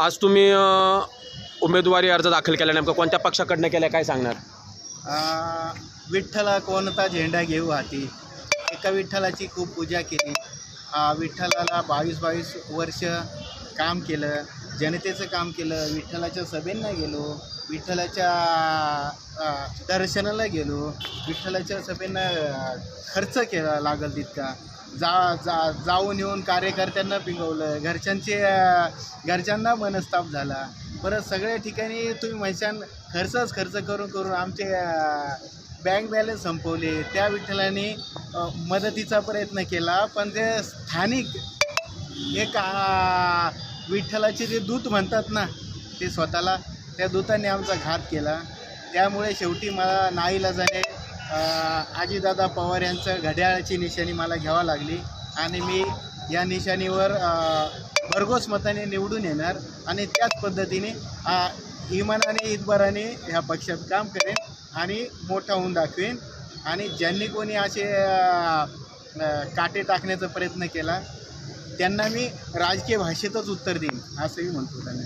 आज तुम्ही अ, उमेदवारी अर्ज दाखल केला नेमका कोणत्या पक्षाकडनं केलं काय सांगणार? आ, विठ्ठला कोणता झेंडा घेऊ हाती? एका विठ्ठलाची खूप पूजा केली. आ, विठ्ठलाला बावीस बावीस वर्ष काम केलं. जनतेचं काम केलं. विठ्ठलाच्या सभेंना गेलो. विठ्ठलाच्या आ, दर्शनाला गेलो. विठ्ठलाच्या सभेंना आ, खर्च केला लागल तितका. जा जा जाऊन येऊन कार्यकर्त्यांना पिंगवलं. घरच्यांचे घरच्यांना मनस्ताप झाला. परत सगळ्या ठिकाणी तुम्ही म्हणशान खर्चच खर्च करून करून आमचे बँक बॅलन्स संपवले. त्या विठ्ठलाने मदतीचा प्रयत्न केला पण ते स्थानिक एक विठ्ठलाचे जे दूत म्हणतात ना ते स्वतःला त्या दूताने आमचा घात केला. त्यामुळे शेवटी मला नाईलाजाने अ, आजीदादा पवार यांचं घड्याळाची निशाणी मला घ्यावा लागली आणि मी या निशाणीवर भरघोस मताने निवडून येणार आणि त्याच पद्धतीने इमानाने इतबराने ह्या पक्षात काम करेन आणि मोठा होऊन दाखवेन. आणि ज्यांनी कोणी असे काटे टाकण्याचा प्रयत्न केला त्यांना मी राजकीय भाषेतच उत्तर देईन असंही म्हणतो त्यांना.